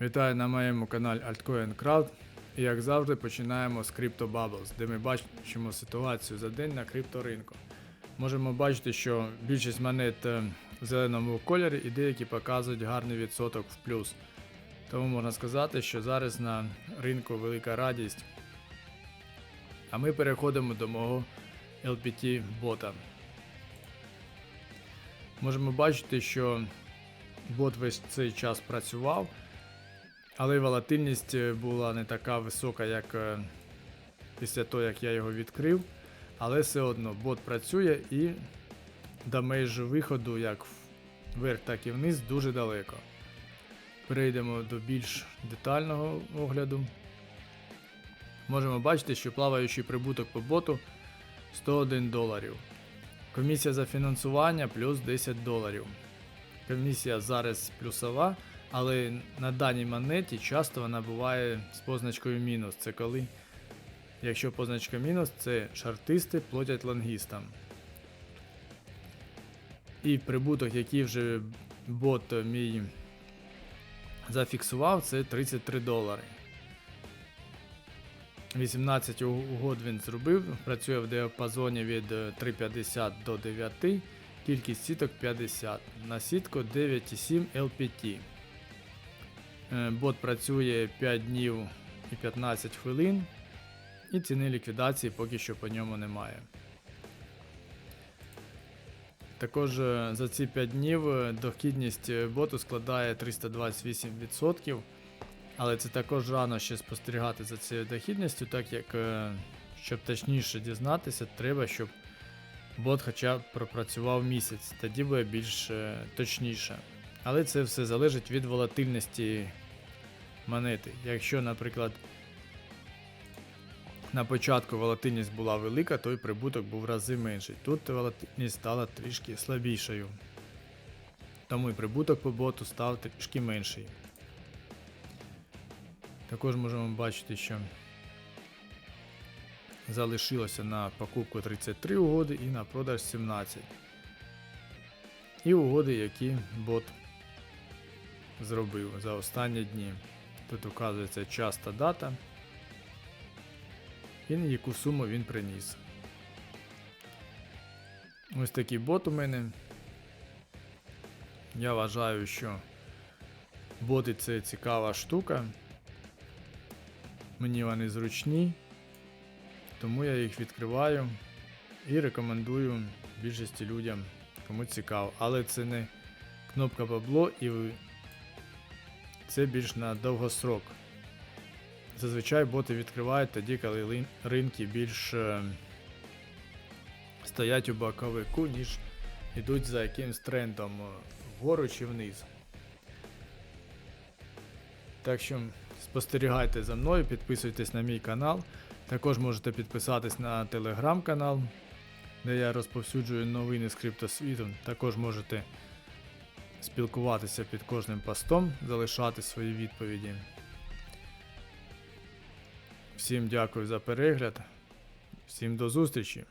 Вітаю на моєму каналі Altcoin Crowd. І як завжди починаємо з Crypto Bubbles, де ми бачимо ситуацію за день на крипторинку. Можемо бачити, що більшість монет е, в зеленому кольорі і деякі показують гарний відсоток в плюс. Тому можна сказати, що зараз на ринку велика радість. А ми переходимо до мого LPT бота. Можемо бачити, що бот весь цей час працював, але волатильність е, була не така висока, як е, після того, як я його відкрив. Але все одно бот працює і до межі виходу, як вверх, так і вниз, дуже далеко. Перейдемо до більш детального огляду. Можемо бачити, що плаваючий прибуток по боту 101 доларів. Комісія за фінансування плюс 10 доларів. Комісія зараз плюсова, але на даній монеті часто вона буває з позначкою мінус. Це коли, якщо позначка мінус, це шартисти платять лонгістам. І прибуток, який вже бот мій зафіксував, це 33 долари. 18 угод він зробив, працює в діапазоні від е, 3,50 до 9, кількість сіток 50, на сітку 9,7 LPT. Е, Бот працює 5 днів і 15 хвилин, і ціни ліквідації поки що по ньому немає. Також е, за ці 5 днів е, дохідність боту складає 328%. Але це також рано ще спостерігати за цією дохідністю, так як, щоб точніше дізнатися, треба, щоб бот хоча б пропрацював місяць, тоді буде більш точніше. Але це все залежить від волатильності монети. Якщо, наприклад, на початку волатильність була велика, то й прибуток був в рази менший. Тут волатильність стала трішки слабішою. Тому і прибуток по боту став трішки менший. Також можемо бачити, що залишилося на покупку 33 угоди і на продаж 17. І угоди, які бот зробив за останні дні. Тут указується час та дата. І яку суму він приніс. Ось такий бот у мене. Я вважаю, що боти це цікава штука. Мені вони зручні, тому я їх відкриваю і рекомендую більшості людям, кому цікаво. Але це не кнопка бабло і це більш на довгосрок. Зазвичай боти відкривають тоді, коли ринки більш е, стоять у боковику, ніж йдуть за якимсь трендом е, вгору чи вниз. Так що спостерігайте за мною, підписуйтесь на мій канал. Також можете підписатись на телеграм-канал, де я розповсюджую новини з криптосвіту. Також можете спілкуватися під кожним постом, залишати свої відповіді. Всім дякую за перегляд. Всім до зустрічі!